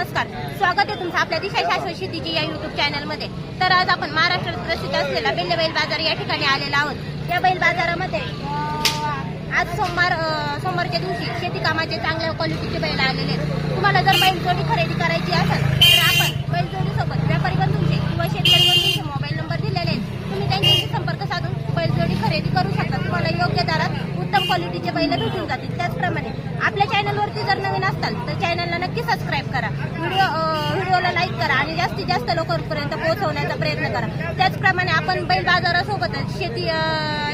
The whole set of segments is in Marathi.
नमस्कार. स्वागत आहे तुमचं आपल्या दिशा शाश्वत शेतीची या युट्यूब चॅनलमध्ये तर आज आपण महाराष्ट्रात प्रसिद्ध असलेला बेल्ले बैल बाजार या ठिकाणी आलेला आहोत. या बैल बाजारामध्ये आज सोमवार सोमवारच्या दिवशी शेती कामाचे चांगल्या क्वालिटीचे बैल आलेले आहेत. तुम्हाला जर बैलजोडी खरेदी करायची असेल तर आपण बैलजोडीसोबत व्यापारी बंधूंचे किंवा शेतकरी बंधूंचे मोबाईल नंबर दिलेले आहेत. तुम्ही त्यांच्याशी संपर्क साधून बैलजोडी खरेदी करू शकता. तुम्हाला योग्य दरात उत्तम क्वालिटीचे बैल भेटून जातील. त्याचप्रमाणे आपल्या चॅनलवरती जर नवीन असताल तर चॅनलला नक्की सबस्क्राईब करा. व्हिडिओला लाईक करा आणि जास्तीत जास्त लोकांपर्यंत पोहोचवण्याचा प्रयत्न करा. त्याचप्रमाणे आपण बैल बाजारासोबतच शेती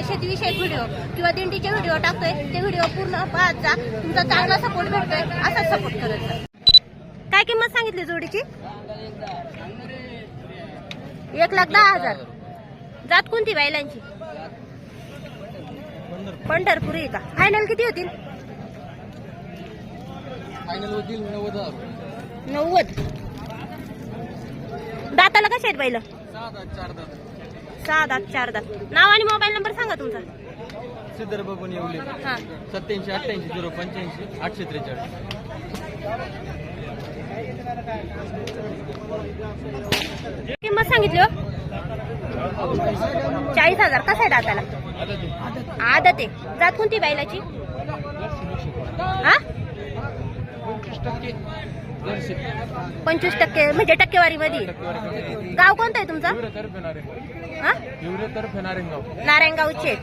शेतीविषयक व्हिडिओ किंवा दिंडीचे व्हिडिओ टाकतोय ते व्हिडिओ पूर्ण पाहत जा. तुमचा चांगला सपोर्ट भेटतोय असाच सपोर्ट करत जा. काय किंमत सांगितली जोडीची? एक लाख दहा हजार. जात कोणती बैलांची? पंढरपुरी का? फायनल किती होतील? फायनल होतील नव्वद हजार. नव्वद. दाताला कसे आहेत बैल? सहा दात चार दात. नाव आणि मोबाईल नंबर सांगा तुमचा. सिद्धर बबन येवले. हा. सत्याऐंशी अठ्ठ्याऐंशी झिरो पंच्याऐंशी आठशे त्रेचाळीस. किंमत सांगितली हो. चाळीस हजार. कसा आहे दाताला? आदत आहे. जात कोणती बैलाची? हा? पंचवीस टक्के म्हणजे टक्केवारी मध्ये गाव कोणतं आहे तुमचं? हा? हिवरे तर्फे नारेंगाव नारायणगावचे.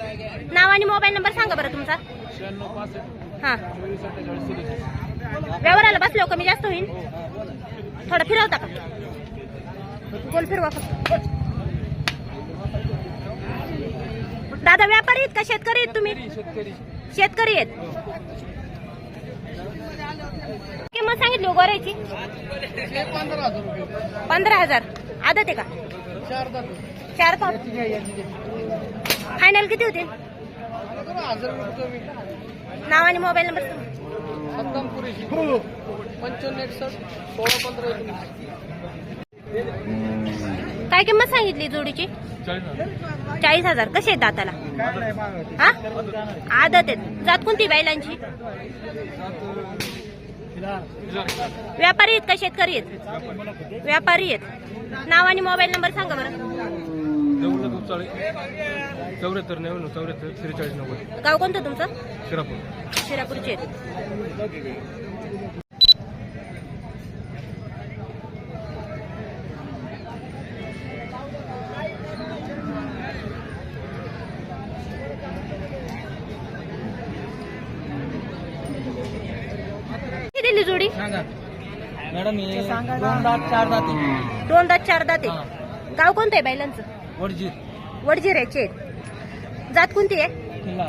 नाव आणि मोबाईल नंबर सांगा बरं तुमचा. शहाण्णव पासष्ट. हा. चोवीस अठ्ठेचाळीस सदतीस व्यवहाराला बसलो कमी जास्त होईल थोडं फिरवता का? गोल फिरवा फक्त. दादा व्यापारी आहेत का? शेतकरी आहेत तुम्ही? शेतकरी. शेतकरी आहेत. किंमत सांगितली हो गोऱ्याची पंधरा हजार. आदत आहे का? चार पाच फायनल किती होते? नाव आणि मोबाईल नंबर काय किंमत सांगितली जोडीची? चाळीस हजार. चाळीस हजार कसे आहेत दाताला? हा? आदत आहेत जात कोणती बैलांची व्यापारी आहेत का शेतकरी आहेत? व्यापारी आहेत. नाव आणि मोबाईल नंबर सांगा बरं. नव्वद चौऱ्याहत्तर नव्याण्णव चौऱ्याहत्तर त्रेचाळीस नव्वद. गाव कोणतं तुमचं? शिरापूर. शिरापूरचे आहेत किती दिली जोडी सांगा मॅडम हे दोन दात चार दात. दोन दात चार दाते. गाव कोणतं आहे बैलांचं? वडजीर वडजिऱ्याचे आहेत जात कोणती आहे? किल्ला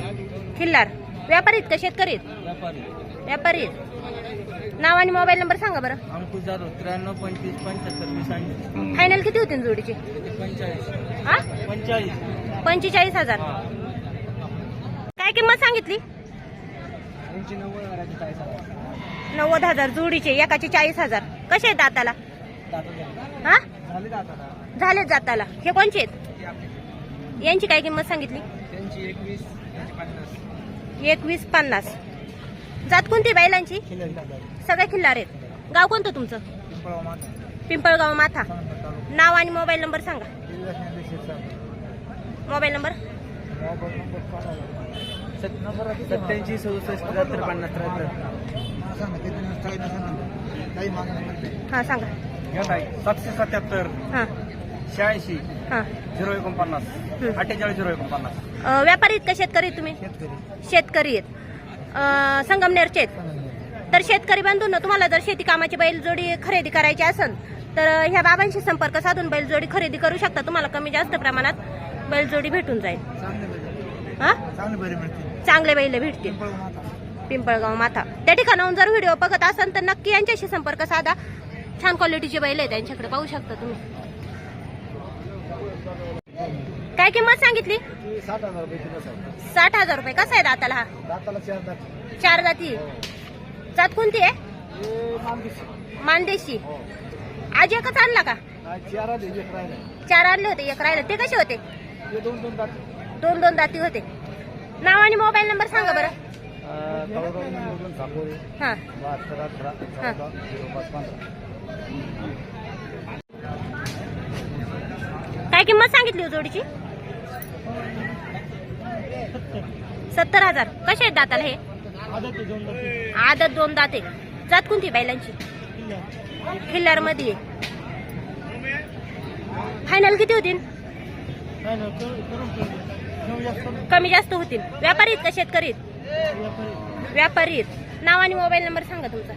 खिल्लार. व्यापारी आहेत का शेतकरी आहेत? व्यापारी. व्यापारी आहेत. नाव आणि मोबाईल नंबर सांगा बरं. अंकुश जाधव त्र्याण्णव पंचवीस पंच्याहत्तर वीस फायनल किती होतील जोडीचे? पंचेचाळीस. हा? पंचेचाळीस. पंचेचाळीस हजार. काय किंमत सांगितली? नव्वद हजाराची चाळीस हजार नव्वद हजार जोडीचे एकाचे चाळीस हजार. कसे आहेत दाताला? हा? झाले दाता झालेच जाताला हे कोणचे आहेत? यांची काय किंमत सांगितली? एकवीस पन्नास. जात कोणती बैलांची? सगळे खिल्लार आहेत. गाव कोणतं तुमचं? पिंपळगाव माथा. नाव आणि मोबाईल नंबर सांगा. Mobile number? सत्याऐंशी सदुसष्ट त्र्याहत्तर पन्नास त्र्याहत्तर. हा सांगा. सातशे सत्याहत्तर हा. शहाऐंशी हा. झिरो एकोणपन्नास हं. अठ्ठेचाळीस झिरो एकोणपन्नास. अ, व्यापारी आहेत का शेतकरी आहेत तुम्ही? शेतकरी. आहेत. अ, संगमनेरचे आहेत. तर शेतकरी बांधून तुम्हाला जर शेती कामाची बैलजोडी खरेदी करायची असेल तर ह्या बाबांशी संपर्क साधून बैलजोडी खरेदी करू शकता. तुम्हाला कमी जास्त प्रमाणात बैलजोडी भेटून जाईल. हा? चांगली बैल भेटतील पिंपळगाव माथा त्या ठिकाणाहून जर व्हिडिओ बघत असाल तर नक्की यांच्याशी संपर्क साधा. छान क्वालिटीचे बैल आहे त्यांच्याकडे पाहू शकता तुम्ही. काय किंमत सांगितली? साठ हजार रुपये. कसा आहे दाताला हा? चार जाती जात कोणती आहे? हे मानदेशी. मानदेशी. आज एकच आणला का? चार आणले होते एक राहिले. ते कसे होते? हे दोन दोन दात. दोन दोन दाती होते. नाव आणि मोबाईल नंबर सांगा बरं. हा. हा. काय किंमत सांगितली हो जोडीची? सत्तर हजार. कसे आहेत दाताला हे? आदत दोन दाते जात कोणती बैलांची? खिल्लारमध्ये फायनल किती होतील? कमी जास्त होतील. व्यापारी आहेत का शेतकरी आहेत? व्यापारी आहेत नाव आणि मोबाईल नंबर सांगा तुमचा.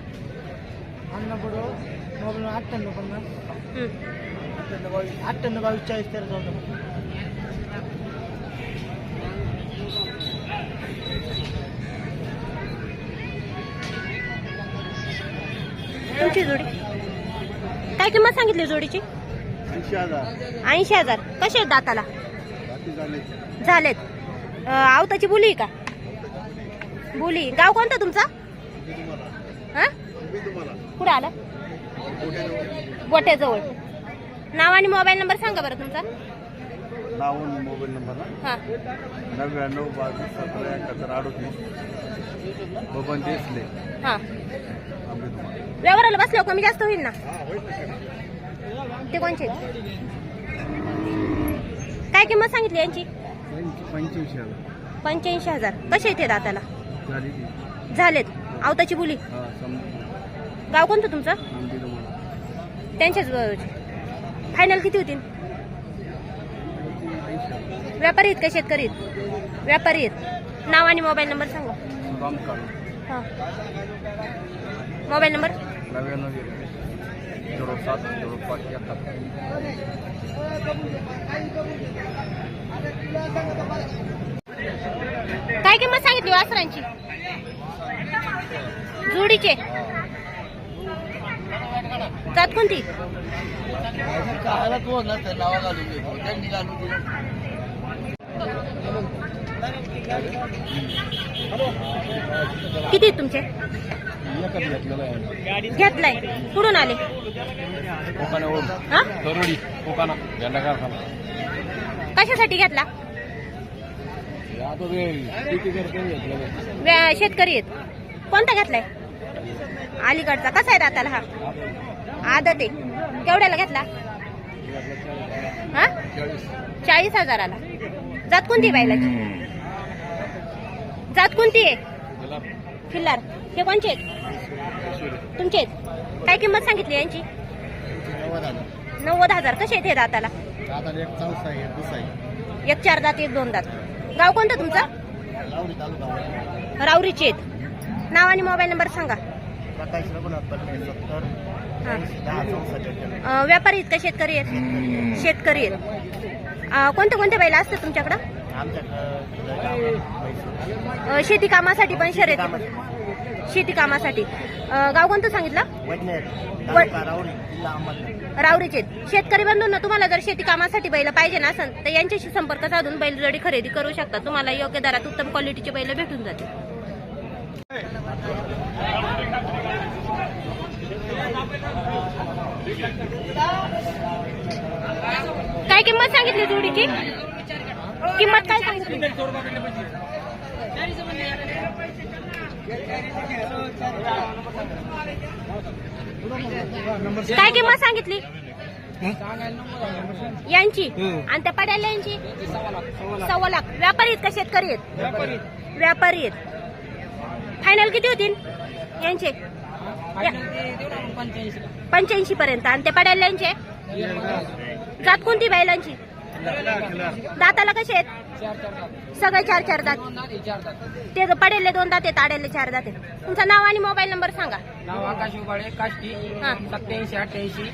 तुमची जोडी? काय किंमत सांगितली जोडीची? ऐंशी हजार. ऐंशी हजार. कसे आहेत दाताला? झालेत. आवताची बोली आहे का? बोली. गाव कोणतं तुमचा? हा? कुठं आला? गोट्याजवळ नाव आणि मोबाईल नंबर सांगा बरं तुमचा. नावून मोबाईल नंबर हा. नव्याण्णव बावीस सतरा एकाहत्तर अडतीस. बबन देसले. हा. व्यवहाराला बसल्यावर कमी जास्त होईल ना. ते कोणचे? काय किंमत सांगितली यांची? पंच्याऐंशी हजार. पंच्याऐंशी हजार. कसे येते दाताला? झाली ती. झालेत. आवताची बोली. हा गाव कोणतं तुमचं? तुम्हाला त्यांच्याच फायनल किती होतील? व्यापारी आहेत का शेतकरी आहेत? व्यापारी आहेत. नाव आणि मोबाईल नंबर सांगा. काढून. हां. Mobile number? नव्याण्णव झिरो सात झिरो पाच एकाहत्तर. काय किंमत सांगितली वासरांची? जोडीचे. जात कोणती? किती तुमचे? घेतलाय. कुठून आले? कोकानावरून हा? तरोडी कोकाना. झेंडा कारखाना कशासाठी घेतला? आता ते किती करतो घेतलेलं व्या- शेतकरी आहेत. कोणता घेतलाय? अलीकडचा. कसा आहे दाताला हा? आदत आहे. केवढ्याला घेतला? हा? चाळीस हजाराला. जात कोणती बायलाची जात कोणती आहे? फिल्लार. हे कोणचे आहेत? तुमचे आहेत? काय किंमत सांगितली यांची? नव्वद हजार. कसे आहेत हे दाताला? एक चार दात एक दोन दात. गाव कोणतं तुमचं? राऊरीचे आहेत. नाव आणि मोबाईल नंबर सांगा. हां. व्यापारी आहेत का शेतकरी आहेत? शेतकरी आहेत. कोणते कोणते बैल असतात तुमच्याकडं? शेती कामासाठी पण शर्यत शेती कामासाठी. गाव कोणतं सांगितलं? आहेत. शेतकरी बंधूंना तुम्हाला जर शेती कामासाठी बैल पाहिजे नसेल तर यांच्याशी संपर्क साधून बैलजोडी खरेदी करू शकता. तुम्हाला योग्य दरात उत्तम क्वालिटीचे बैल भेटून जातील. काय किंमत सांगितली जोडीची? किंमत काय सांगितली काय किंमत सांगितली? यांची? आणि त्या पड्याला यांची? सव्वा लाख. व्यापारी आहेत का शेतकरी आहेत? व्यापारी आहेत. फायनल किती होतील? यांचे? पंच्याऐंशी पर्यंत. आणि त्या पड्याला यांचे? जात कोणती बैलांची? दाताला कसे आहेत? सगळे चार चार दात. ते पडेले दोन दात आहेत आडेले चार दात आहेत. तुमचं नाव आणि मोबाईल नंबर सांगा. नाव आकाश उबाळे काष्टी हा. सत्याऐंशी अठ्ठ्याऐंशी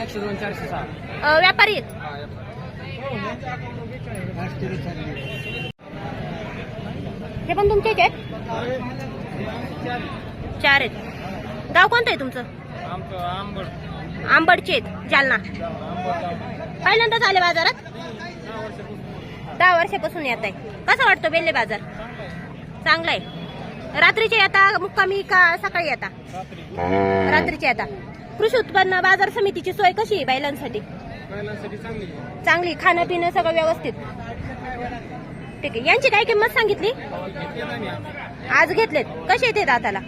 एकशे दोन चारशे सहा. अ, व्यापारी आहेत? हे पण तुमचेच आहेत? चार आहेत. गाव कोणतं आहे तुमचं? आमचं आंबट आंबडचेत जालना. पहिल्यांदाच आले बाजारात? दहा वर्षापासून येत आहे. कसं वाटतं बेल्ले बाजार? चांगला आहे. रात्रीचे येता मुक्कामी का सकाळी येता रात्रीचे येता कृषी उत्पन्न बाजार समितीची सोय कशी आहे बैलांसाठी? चांगली. चांगली खाणं पिणं सगळं व्यवस्थित. ठीक आहे. यांची काय किंमत सांगितली? आज घेतलेत. कसे येते दाताला?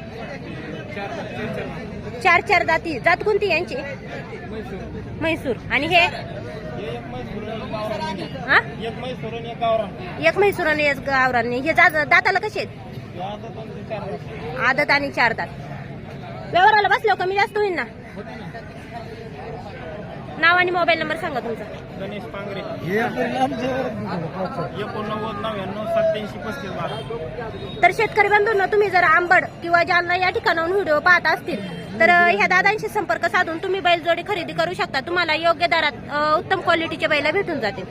चार चार जाती जात कोणती यांची? म्हैसूर आणि हे? हा? एक म्हैसूर आणि एक गावरान. एक म्हैसूर आणि एक गावरान हे दाताला कसे आहेत? आदत आणि चार दात. व्यवहाराला बसलो कमी जास्त होईल ना. नाव आणि मोबाईल नंबर सांगा तुमचा. गणेश पांगरे. एकोणनव्वद नव्याण्णव सत्याऐंशी पस्तीस बारा. तर शेतकरी बंधूंनो तुम्ही जर आंबड किंवा जालना या ठिकाणाहून व्हिडिओ पाहत असतील तर ह्या दादांशी संपर्क साधून तुम्ही बैलजोडी खरेदी करू शकता. तुम्हाला योग्य दरात उत्तम क्वालिटीचे बैल भेटून जातील.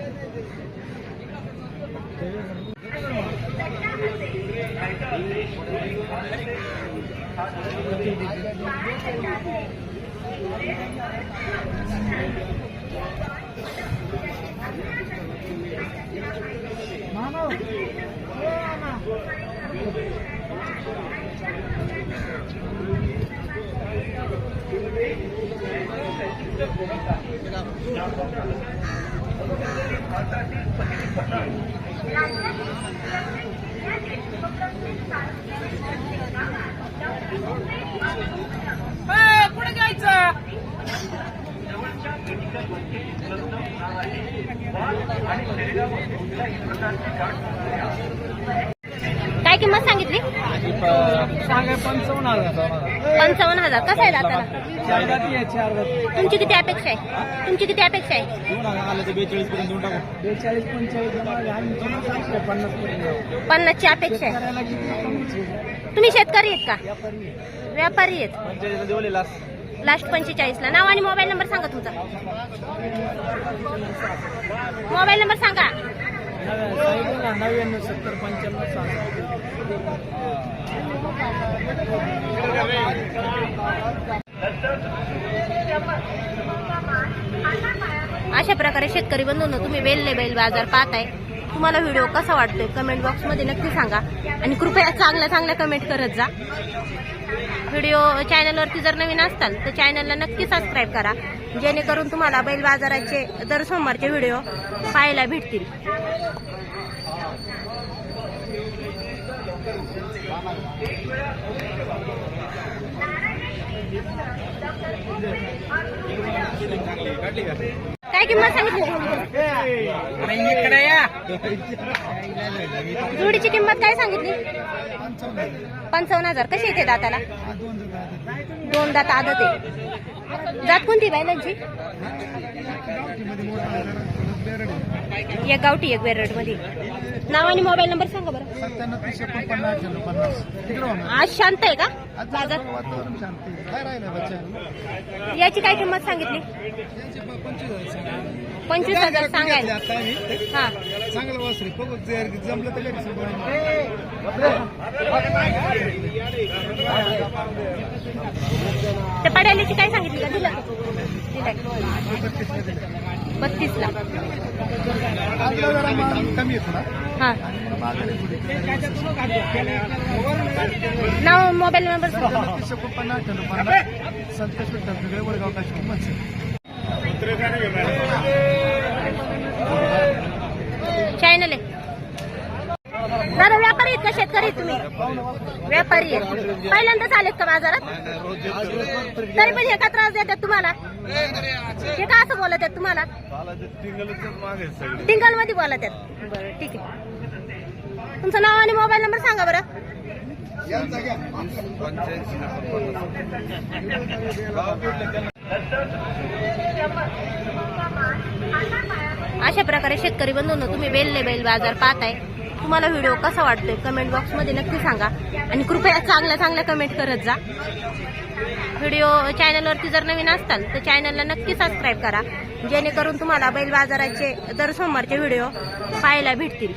काय किंमत सांगितली? पंचावन्न हजार पंचावन्न हजार. कसं आहे दाताला? तुमची किती अपेक्षा आहे? तुमची किती अपेक्षा आहे? पन्नासची अपेक्षा आहे. करायला किती कमीच तुम्ही शेतकरी आहेत का? व्यापारी आहेत. लास्ट लास्ट पंचेचाळीस ला नाव आणि मोबाईल नंबर सांगा तुमचा. मोबाईल नंबर सांगा. नव्याण्णव सत्तर पंच्याण्णव अशा प्रकारे शेतकरी बंधून तुम्ही वेल्ले बैल बाजार पाहताय. तुम्हाला व्हिडिओ कसा वाटतोय? कमेंट बॉक्समध्ये नक्की सांगा. आणि कृपया चांगल्या चांगल्या कमेंट करत जा. व्हिडिओ चॅनलवरती जर नवीन असताल तर चॅनलला नक्की सबस्क्राईब करा. जेणेकरून तुम्हाला बैल बाजाराचे दर सोमवारचे व्हिडिओ पाहायला भेटतील. काय किंमत सांगितली? जोडीची किंमत काय सांगितली? पंचावन्न हजार. कशी येते दाताला? दोन दात आदत आहे. जात कोणती बैलांची एक गावठी एक वेरडमध्ये नाव आणि मोबाईल नंबर सांगा बरं. सत्त्याण्णव तीनशे पन्नास पन्नास तिकडे आज शांत आहे का? बाजार वातावरण शांती काय राहिलं बच्चा याची काय किंमत सांगितली? पंचवीस हजार सांगायला. आता हा. चांगलं वासरे बघू जर जमलं तर त्या काय सांगितली? का दिलं दिलं बत्तीस ला आपला जरा माल कमी येतो ना हा. नाव mobile number Santosh Vitthal Wadgaon Kashi channel आहे. दादा व्यापारी आहेत का शेतकरी आहेत तुम्ही? व्यापारी आहेत. पहिल्यांदाच आलेत का बाजारात? तरी पण हे का त्रास देतात तुम्हाला? हे का असं बोलत आहेत तुम्हाला? टिंगलमध्ये बोलत आहेत. बरं ठीक आहे. तुमचं नाव आणि मोबाईल नंबर सांगा बरं. अशा प्रकारे शेतकरी बंधून तुम्ही बेल्ले बेल बाजार पाहताय. तुम्हाला व्हिडिओ कसा वाटतोय कमेंट बॉक्समध्ये नक्की सांगा. आणि कृपया चांगल्या चांगल्या कमेंट करत जा. व्हिडिओ चॅनलवरती जर नवीन असताल तर चॅनलला नक्की सबस्क्राईब करा. जेणेकरून तुम्हाला बैल बाजाराचे दर सोमवारचे व्हिडिओ पाहायला भेटतील.